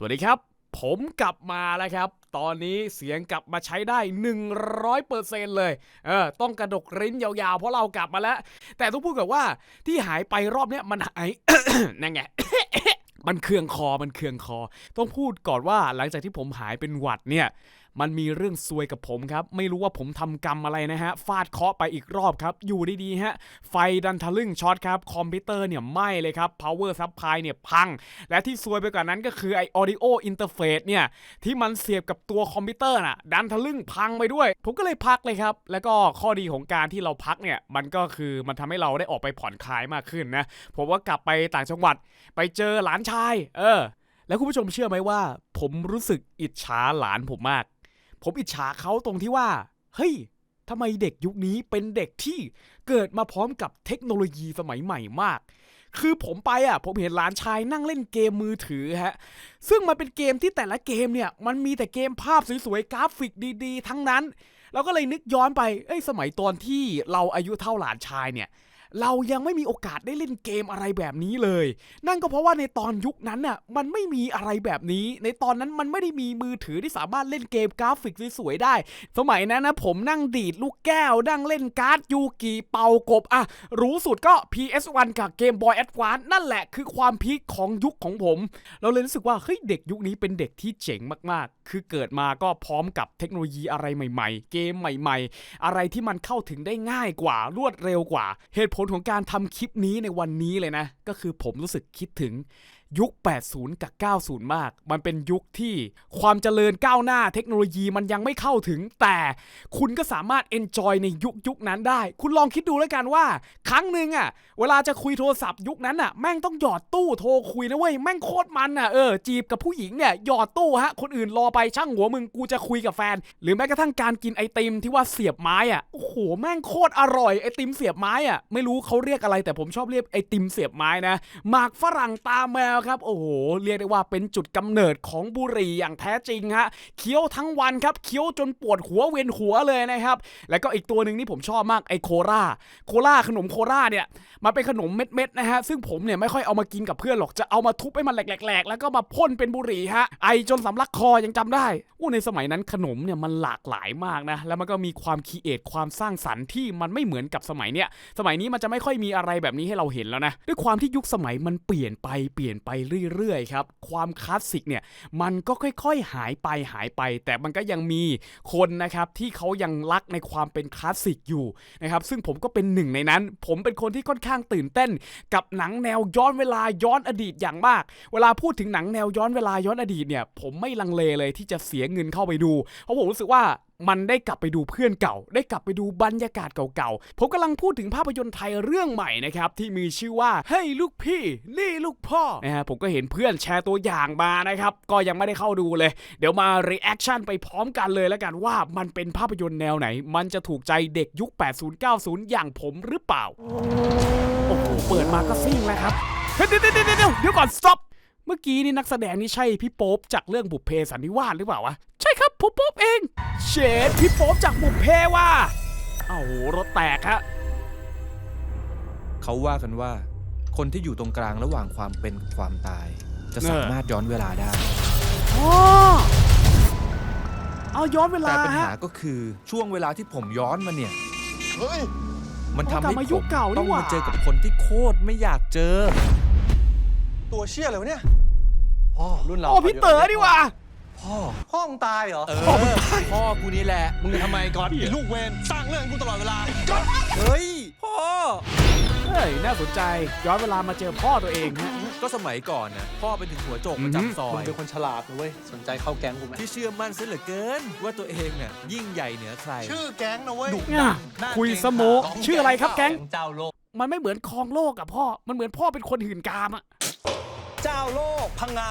สวัสดีครับ ผมกลับมาแล้วครับ ตอนนี้เสียงกลับมาใช้ได้ 100%เเซเลยเออต้องกระดกริ้นยาวๆ เพราะเรากลับมาแล้ว แต่ต้องพูดกับว่าที่หายไปรอบเนี้ยมันหาย นั่นไงมันเคืองคอมันเคืองคอ ต้องพูดก่อนว่าหลังจากที่ผมหายเป็นหวัดเนี่ย มันมีเรื่องซวยกับผมครับ ไม่รู้ว่าผมทำกรรมอะไรนะฮะ ฟาดเคาะไปอีกรอบครับ อยู่ดีๆฮะ ไฟดันทะลึ่งช็อตครับ คอมพิวเตอร์เนี่ยไหม้เลยครับ power supply เนี่ยพัง และที่ซวยไปกว่านั้นก็คือไอ audio interface เนี่ย ที่มันเสียบกับตัวคอมพิวเตอร์น่ะ ดันทะลึ่งพังไปด้วย ผมก็เลยพักเลยครับ แล้วก็ข้อดีของการที่เราพักเนี่ย มันก็คือมันทำให้เราได้ออกไปผ่อนคลายมากขึ้นนะ ผมว่ากลับไปต่างจังหวัด ไปเจอหลานชาย เออ แล้วคุณผู้ชมเชื่อไหมว่า ผมรู้สึกอิจฉาหลานผมมาก ผมอิจฉาเขาตรงที่ว่า เฮ้ยทำไมเด็กยุคนี้เป็นเด็กที่เกิดมาพร้อมกับเทคโนโลยีสมัยใหม่มาก คือผมไปอะ ผมเห็นหลานชายนั่งเล่นเกมมือถือฮะ ซึ่งมันเป็นเกมที่แต่ละเกมเนี่ย มันมีแต่เกมภาพสวยๆ กราฟิกดีๆ ทั้งนั้น เราก็เลยนึกย้อนไป เอ้ย สมัยตอนที่เราอายุเท่าหลานชายเนี่ย เรายังไม่มีโอกาสได้เล่นเกมอะไรแบบนี้เลย นั่นก็เพราะว่าในตอนยุคนั้นน่ะมันไม่มีอะไรแบบนี้ ในตอนนั้นมันไม่ได้มีมือถือที่สามารถเล่นเกมกราฟิกสวยๆได้ สมัยนั้นนะผมนั่งดีดลูกแก้ว นั่งเล่นการ์ดยูกิเป่ากบอะรู้สุดก็ PS1 กับเกม Boy Advance นั่นแหละคือความพีคของยุคของผม เราเลยรู้สึกว่าเฮ้ยเด็กยุคนี้เป็นเด็กที่เจ๋งมากๆ คือเกิดมาก็พร้อมกับเทคโนโลยีอะไรใหม่ ๆ เกมใหม่ ๆ อะไรที่มันเข้าถึงได้ง่ายกว่ารวดเร็วกว่า เหตุผผลของการทำคลิปนี้ในวันนี้เลยนะ ก็คือผมรู้สึกคิดถึง ยุค 80 กับ 90 มาก มันเป็นยุคที่ความเจริญก้าวหน้าเทคโนโลยีมันยังไม่เข้าถึง แต่คุณก็สามารถ enjoy ในยุคยุคนั้นได้ คุณลองคิดดูแล้วกันว่า ครั้งหนึ่งอะเวลาจะคุยโทรศัพท์ยุคนั้นอะแม่งต้องหยอดตู้โทรคุยนะเว้ย แม่งโคตรมันอะเออ จีบกับผู้หญิงเนี่ย หยอดตู้ฮะ คนอื่นรอไปช่างหัวมึง กูจะคุยกับแฟน หรือแม้กระทั่งการกินไอติมที่ว่าเสียบไม้อะโอ้โห แม่งโคตรอร่อย ไอติมเสียบไม้อะไม่รู้เขาเรียกอะไร แต่ผมชอบเรียกไอติมเสียบไม้นะ หมากฝรั่งตาแมวครับ โอ้โห เรียกได้ว่าเป็นจุดกำเนิดของบุหรี่อย่างแท้จริงฮะเคี้ยวทั้งวันครับเคี้ยวจนปวดหัวเวียนหัวเลยนะครับ แล้วก็อีกตัวหนึ่งที่ผมชอบมากไอโคราโคราขนมโคราเนี่ยมันเป็นขนมเม็ดๆนะฮะซึ่งผมเนี่ยไม่ค่อยเอามากินกับเพื่อนหรอกจะเอามาทุบให้มันแหลกๆ แล้วก็มาพ่นเป็นบุหรี่ฮะไอจนสำลักคอยังจำได้อู้ในสมัยนั้นขนมเนี่ยมันหลากหลายมากนะแล้วมันก็มีความคิดเอทความสร้างสรรค์ที่มันไม่เหมือนกับสมัยเนี้ยสมัยนี้มันจะไม่ค่อยมีอะไรแบบนี้ให้เราเห็นแล้วนะด้วยความที่ยุคสมัยมันเปลี่ยนไปเปลี่ยนไปไปเรื่อยๆครับความคลาสสิกเนี่ยมันก็ค่อยๆหายไปหายไป แต่มันก็ยังมีคนนะครับที่เขายังรักในความเป็นคลาสสิกอยู่นะครับซึ่งผมก็เป็นหนึ่งในนั้น ผมเป็นคนที่ค่อนข้างตื่นเต้น กับหนังแนวย้อนเวลาย้อนอดีตอย่างมาก เวลาพูดถึงหนังแนวย้อนเวลาย้อนอดีตเนี่ยผมไม่ลังเลเลยที่จะเสียเงินเข้าไปดู เพราะผมรู้สึกว่า มันได้กลับไปดูเพื่อนเก่า ได้กลับไปดูบรรยากาศเก่าๆ ผมกำลังพูดถึงภาพยนตร์ไทยเรื่องใหม่นะครับที่มีชื่อว่าเฮ้ยลูกพี่ นี่ลูกพ่อนะฮะผมก็เห็นเพื่อนแชร์ตัวอย่างมานะครับก็ยังไม่ได้เข้าดูเลย เดี๋ยวมา reaction ไปพร้อมกันเลยแล้วกันว่ามันเป็นภาพยนตร์แนวไหน มันจะถูกใจเด็กยุค 80-90 อย่างผมหรือเปล่า โอ้โห เปิดมาก็ซิ่งแล้วครับ เดี๋ยวเดี๋ยวเดี๋ยวเดี๋ยวเดี๋ยวก่อน stop เมื่อกี้นี่นักแสดงนี่ใช่พี่โป๊ปจากเรื่องบุพเพสันนิวาสหรือเปล่าวะ ใช่ครับผมโป๊ปเอง เชดพี่โป๊ปจากบุพเพว่ะเอ้าโหรถแตกฮะเขาว่ากันว่า คนที่อยู่ตรงกลางระหว่างความเป็นกับความตาย จะสามารถย้อนเวลาได้ อ๋อเอาย้อนเวแต่ลาปัญฮะ หาก็คือช่วงเวลาที่ผมย้อนมาเนี่ย เฮ้ย มันทำกลัให้บมาผยุคมเก่านี่ต้องหว่ามาเจอกับคนที่โคตรไม่อยากเจอ ตัวเชี่ยอะไรวะเนี่ย พ่อรุ่นเราโอ้พี่เต๋อดีกว่า พ่อพ่อมึงตายเหรอเออพ่อกูนี่แหละ มึงทำไมก่อนไอ้ลูกเวนสร้างเรื่องให้กูตลอดเวลาเฮ้ยพ่อเฮ้ยน่าสนใจย้อนเวลามาเจอพ่อตัวเองฮะก็สมัยก่อนน่ะพ่อเป็นถึงหัวโจกอืปอระหือจำซอมึงยเป็นคนฉลาดนะเว้ยสนใจเข้าแก๊งกูไหมที่เชื่อมั่นซะเหลือเกิน ว่าตัวเองเนี่ยยิ่งใหญ่เหนือใคร ชื่อแก๊งนะเว้ยเนี่ยคุยสโมกชื่ออะไรครับแก๊งเจ้าโลกมันไม่เหมือนคลองโลกกับพ่อมันเหมือนพ่อเป็นคนหื่นกามอะ เจ้าโลกพังงา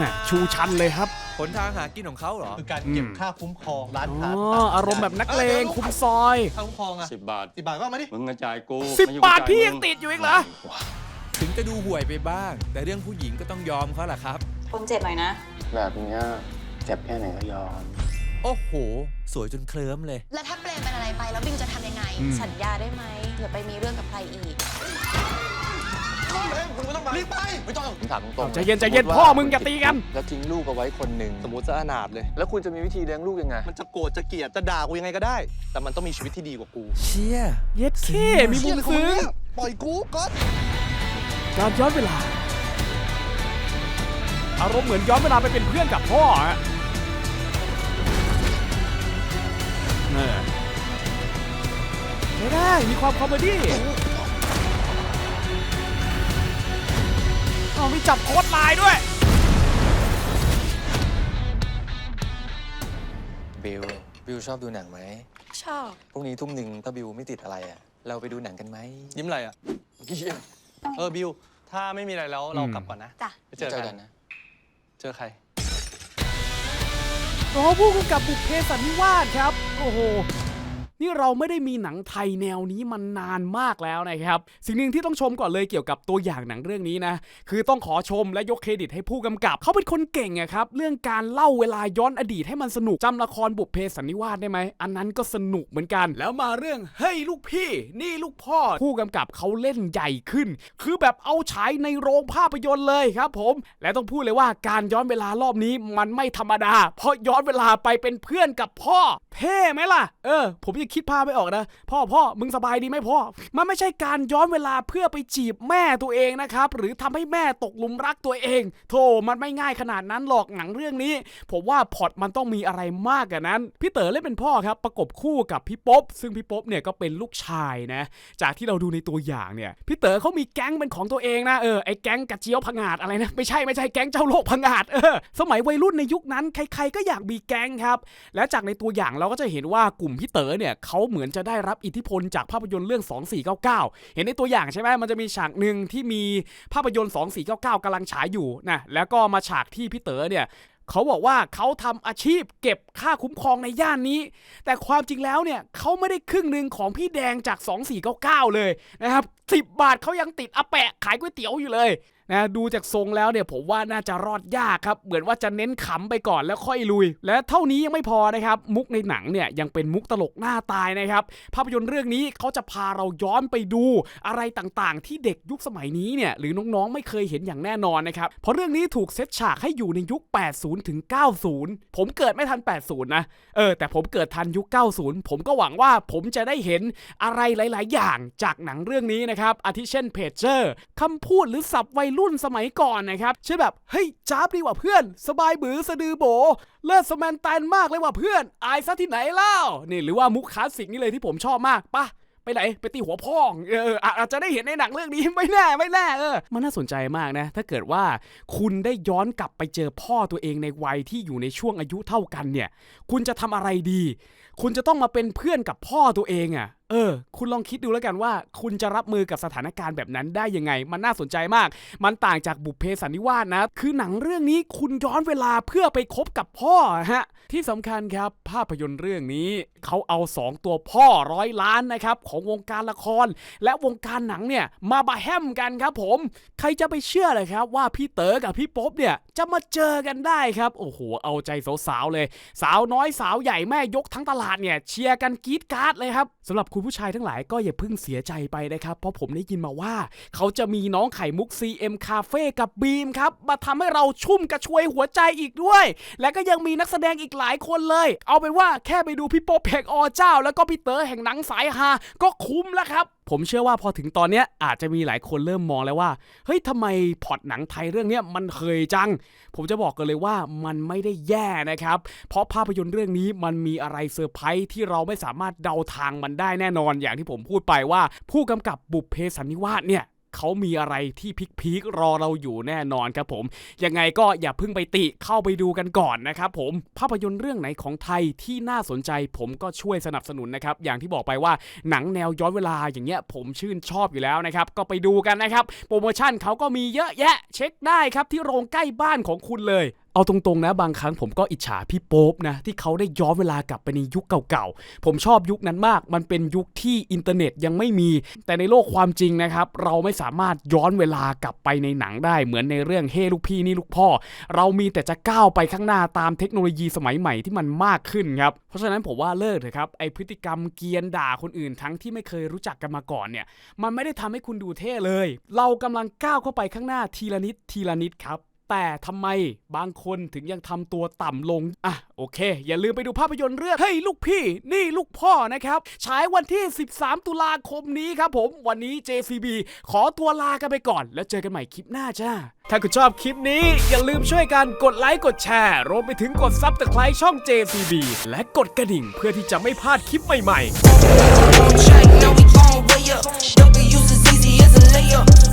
น่ะชูชันเลยครับผลทางหากินของเขาเหรอ คือการเก็บอืมค่าคุ้มครองร้านอ๋ค้าออารมณ์แบบนักเลงคุมซอยค่าคุ้มครองอะสิบบาท สิบบาทว่ามาดิ มึงกระจายกูสิบไม่ใช่บาทกูจ่พี่มึยังติดอยู่อีกเหรอถึงจะดูห่วยไปบ้าง แต่เรื่องผู้หญิงก็ต้องยอมเขาแหละครับทนเจ็บหน่อยนะ แบบเนี้ยเจ็บแค่ไหนก็ยอม โอ้โห สวยจนเคลิ้มเลย แล้วถ้าเปรมเป็นอะไรไปแล้วบิงจะทำยังไงอืมสัญญาได้ไหมอย่าไปมีเรื่องกับใครอีก รีบไป ไม่ต้อง ผมถามตรงๆใจเย็นใจเย็นสติว่าพ่อมึงอย่าตีกัน แล้วทิ้งลูกเอาไว้คนหนึ่งสมมติจะอนาถเลย แล้วคุณจะมีวิธีเลี้ยงลูกยังไง มันจะโกรธจะเกลียดจะด่ากูยังไงก็ได้ แต่มันต้องมีชีวิตที่ดีกว่ากูเชี่ยเย็ดเท่มีมุมซึ้งปล่อยกูก็การย้อนเวลา อารมณ์เหมือนย้อนเวลาไปเป็นเพื่อนกับพ่อฮะเออไม่ได้มีความคอมเมดี้ เอามีจับโค้ดลายด้วย บิว บิวชอบดูหนังไหม ชอบพรุ่งนี้ทุ่มหนึ่งถ้าบิวไม่ติดอะไรอะ เราไปดูหนังกันไหม ยิ้มอะไรอะ เออบิว ถ้าไม่มีอะไรแล้วเรากลับก่อนนะจ้ะไปเจอกันนะ เจอใคร รอผู้กำกับบุพเพสันนิวาสครับ โอ้โห นี่เราไม่ได้มีหนังไทยแนวนี้มันนานมากแล้วนะครับ สิ่งหนึ่งที่ต้องชมก่อนเลยเกี่ยวกับตัวอย่างหนังเรื่องนี้นะ คือต้องขอชมและยกเครดิตให้ผู้กำกับ เขาเป็นคนเก่งอะครับ เรื่องการเล่าเวลาย้อนอดีตให้มันสนุกจำละครบุพเพสันนิวาสได้ไหม อันนั้นก็สนุกเหมือนกัน แล้วมาเรื่องเฮ้ยลูกพี่ นี่ลูกพ่อ ผู้กำกับเขาเล่นใหญ่ขึ้น คือแบบเอาฉายในโรงภาพยนตร์เลยครับ ผม และต้องพูดเลยว่าการย้อนเวลารอบนี้มันไม่ธรรมดา เพราะย้อนเวลาไปเป็นเพื่อนกับพ่อ เท่ไหมล่ะ เออ ผมยังคิดภาพไม่ออกนะ พ่อพ่อมึงสบายดีไหมพ่อ มันไม่ใช่การย้อนเวลาเพื่อไปจีบแม่ตัวเองนะครับ หรือทำให้แม่ตกหลุมรักตัวเอง โธ่มันไม่ง่ายขนาดนั้นหรอกหนังเรื่องนี้ ผมว่าพอตมันต้องมีอะไรมากกว่านั้น พี่เต๋อเล่นเป็นพ่อครับประกบคู่กับพี่ป๊บซึ่งพี่ป๊บเนี่ยก็เป็นลูกชายนะ จากที่เราดูในตัวอย่างเนี่ยพี่เต๋อเขามีแก๊งเป็นของตัวเองนะเออไอ้แก๊งกระเจียวผงาดอะไรนะไม่ใช่ไม่ใช่แก๊งเจ้าโลกผงาดเออสมัยวัยรุ่นในยุคนั้นใครๆก็อยากมีแก๊งครับ และจากในตัวอย่างเราก็จะเห็นว่ากลุ่มพี่เต๋อเนี่ยเขาเหมือนจะได้รับอิทธิพลจากภาพยนตร์เรื่อง 2499 เห็นในตัวอย่างใช่ไหมมันจะมีฉากหนึ่งที่มีภาพยนตร์ 2499กำลังฉายอยู่นะแล้วก็มาฉากที่พี่เต๋อเนี่ยเขาบอกว่าเขาทำอาชีพเก็บค่าคุ้มครองในย่านนี้ แต่ความจริงแล้วเนี่ยเขาไม่ได้ครึ่งหนึ่งของพี่แดงจาก 2499 เลยนะครับ 10บบาทเขายังติดอาแปะขายก๋วยเตี๋ยวอยู่เลยนะดูจากทรงแล้วเนี่ยผมว่าน่าจะรอดยากครับ เหมือนว่าจะเน้นขำไปก่อนแล้วค่อยลุย และเท่านี้ยังไม่พอนะครับ มุกในหนังเนี่ยยังเป็นมุกตลกหน้าตายนะครับ ภาพยนตร์เรื่องนี้เขาจะพาเราย้อนไปดูอะไรต่างๆ ที่เด็กยุคสมัยนี้เนี่ยหรือน้องๆไม่เคยเห็นอย่างแน่นอนนะครับ เพราะเรื่องนี้ถูกเซตฉากให้อยู่ในยุค 80 ถึง 90 ผมเกิดไม่ทัน 80 นะ เออ แต่ผมเกิดทันยุค 90 ผมก็หวังว่าผมจะได้เห็นอะไรหลาย ๆ อย่างจากหนังเรื่องนี้นะนะครับอาทิเช่นเพจเจอร์คำพูดหรือศัพท์วัยรุ่นสมัยก่อนนะครับเช่นแบบเฮ้ยจ้าบดีกว่าเพื่อน สบายบือสะดือโบ เลิศสแมนแตนมากเลยว่ะเพื่อน อายซะที่ไหนเล่านี่หรือว่ามุกคลาสสิกนี่เลยที่ผมชอบมากปะไปไหนไปตีหัวพ่องเอออาจจะได้เห็นในหนังเรื่องนี้ไม่แน่ไม่แน่เออมันน่าสนใจมากนะ ถ้าเกิดว่าคุณได้ย้อนกลับไปเจอพ่อตัวเองในวัยที่อยู่ในช่วงอายุเท่ากันเนี่ย คุณจะทำอะไรดี คุณจะต้องมาเป็นเพื่อนกับพ่อตัวเองอะ่ะเออ คุณลองคิดดูแล้วกันว่า คุณจะรับมือกับสถานการณ์แบบนั้นได้ยังไง มันน่าสนใจมาก มันต่างจากบุพเพสันนิวาสนะ คือหนังเรื่องนี้คุณย้อนเวลาเพื่อไปคบกับพ่อฮะ ที่สำคัญครับ ภาพยนตร์เรื่องนี้ เขาเอา 2 ตัวพ่อร้อยล้านนะครับ ของวงการละคร และวงการหนังเนี่ย มาบาแฮมกันครับผม ใครจะไปเชื่อเลยครับว่าพี่เต๋อกับพี่ป๊บเนี่ย จะมาเจอกันได้ครับ โอ้โห เอาใจสาวๆเลย สาวน้อยสาวใหญ่แม่ยกทั้งตลาดเนี่ยเชียร์กันกรี๊ดกราร์ดเลยครับสำหรับคุณผู้ชายทั้งหลายก็อย่าเพิ่งเสียใจไปนะครับ เพราะผมได้ยินมาว่า เขาจะมีน้องไข่มุก CM Cafe กับบีมครับ มาทำให้เราชุ่มกระชวยหัวใจอีกด้วย และก็ยังมีนักแสดงอีกหลายคนเลย เอาเป็นว่าแค่ไปดูพี่โป๊ปแห่งอเจ้า แล้วก็พี่เต๋อแห่งหนังสายฮาก็คุ้มแล้วครับ ผมเชื่อว่าพอถึงตอนเนี้ยอาจจะมีหลายคนเริ่มมองแล้วว่า เฮ้ยทำไมพอดหนังไทยเรื่องเนี้ยมันเคยจัง ผมจะบอกกันเลยว่ามันไม่ได้แย่นะครับ เพราะภาพยนตร์เรื่องนี้มันมีอะไรเซอร์ไพรส์ที่เราไม่สามารถเดาทางมันได้แน่นอน อย่างที่ผมพูดไปว่า ผู้กำกับบุพเพสันนิวาสเนี่ย เขามีอะไรที่พีคๆรอเราอยู่แน่นอนครับผม ยังไงก็อย่าเพิ่งไปติเข้าไปดูกันก่อนนะครับผม ภาพยนตร์เรื่องไหนของไทยที่น่าสนใจผมก็ช่วยสนับสนุนนะครับ อย่างที่บอกไปว่าหนังแนวย้อนเวลาอย่างเงี้ยผมชื่นชอบอยู่แล้วนะครับ ก็ไปดูกันนะครับ โปรโมชั่นเขาก็มีเยอะแยะ เช็คได้ครับที่โรงใกล้บ้านของคุณเลย เอาตรงๆนะบางครั้งผมก็อิจฉาพี่โป๊ปนะที่เขาได้ย้อนเวลากลับไปในยุคเก่าๆ ผมชอบยุคนั้นมาก มันเป็นยุคที่อินเทอร์เน็ตยังไม่มี แต่ในโลกความจริงนะครับเราไม่สามารถย้อนเวลากลับไปในหนังได้เหมือนในเรื่องเฮ้ลูกพี่นี่ลูกพ่อ เรามีแต่จะก้าวไปข้างหน้าตามเทคโนโลยีสมัยใหม่ที่มันมากขึ้นครับเพราะฉะนั้นผมว่าเลิกเถอะครับไอพฤติกรรมเกียนด่าคนอื่นทั้งที่ไม่เคยรู้จักกันมาก่อนเนี่ยมันไม่ได้ทำให้คุณดูเท่เลย เรากำลังก้าวเข้าไปข้างหน้าทีละนิดทีละนิดครับ แต่ทำไมบางคนถึงยังทำตัวต่ำลง อะ โอเค อย่าลืมไปดูภาพยนตร์เรื่องเฮ้ยลูกพี่ นี่ลูกพ่อนะครับ ฉายวันที่ 13 ตุลาคมนี้ครับผม วันนี้ JCB ขอตัวลากันไปก่อน แล้วเจอกันใหม่คลิปหน้าจ้า ถ้าคุณชอบคลิปนี้ อย่าลืมช่วยกันกดไลค์กดแชร์รวมไปถึงกดซับสไครต์ช่อง JCB และกดกระดิ่งเพื่อที่จะไม่พลาดคลิปใหม่ๆ Check, now we gon' way up. W's as easy as a layup.